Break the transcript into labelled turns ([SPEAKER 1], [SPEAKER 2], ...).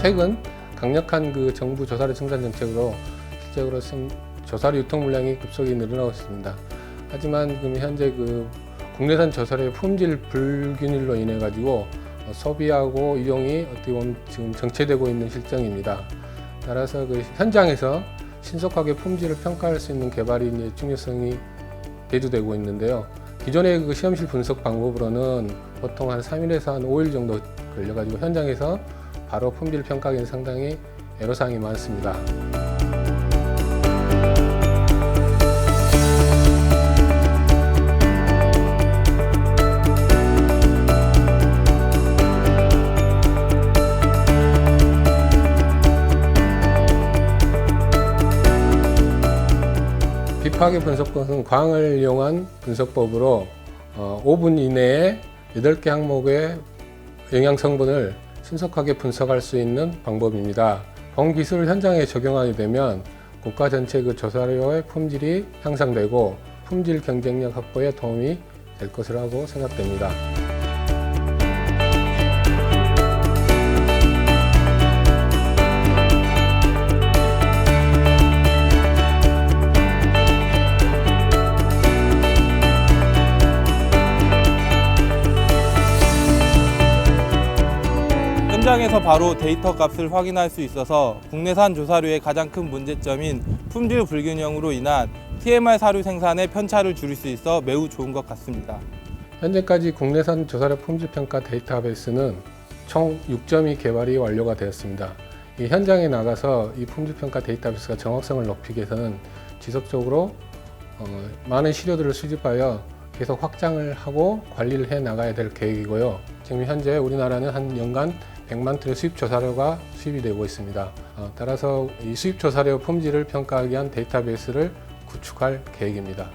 [SPEAKER 1] 최근 강력한 그 정부 조사료 증산 정책으로 실제로 좀 조사료 유통 물량이 급속히 늘어나고 있습니다. 하지만 지금 현재 그 국내산 조사료의 품질 불균일로 인해 가지고 어, 소비하고 이용이 어떻게 보면 지금 정체되고 있는 실정입니다. 따라서 그 현장에서 신속하게 품질을 평가할 수 있는 개발이 이제 중요성이 대두되고 있는데요. 기존의 그 시험실 분석 방법으로는 보통 한 3일에서 한 5일 정도 걸려가지고 현장에서 바로 품질 평가하기는 상당히 애로사항이 많습니다. 비파괴 분석법은 광을 이용한 분석법으로 어, 5분 이내에 8개 항목의 영양 성분을 신속하게 분석할 수 있는 방법입니다. 본 기술을 현장에 적용하게 되면 국가 전체 그 조사료의 품질이 향상되고 품질 경쟁력 확보에 도움이 될 것이라고 생각됩니다.
[SPEAKER 2] 현장에서 바로 데이터 값을 확인할 수 있어서 국내산 조사료의 가장 큰 문제점인 품질 불균형으로 인한 TMR 사료 생산의 편차를 줄일 수 있어 매우 좋은 것 같습니다.
[SPEAKER 1] 현재까지 국내산 조사료 품질 평가 데이터베이스는 총 6점이 개발이 완료가 되었습니다. 이 현장에 나가서 이 품질 평가 데이터베이스가 정확성을 높이기 위해서는 지속적으로 어, 많은 시료들을 수집하여 계속 확장을 하고 관리를 해 나가야 될 계획이고요. 지금 현재 우리나라는 한 연간 100만 톤의 수입 조사료가 수입이 되고 있습니다. 어, 따라서 이 수입 조사료 품질을 평가하기 위한 데이터베이스를 구축할 계획입니다.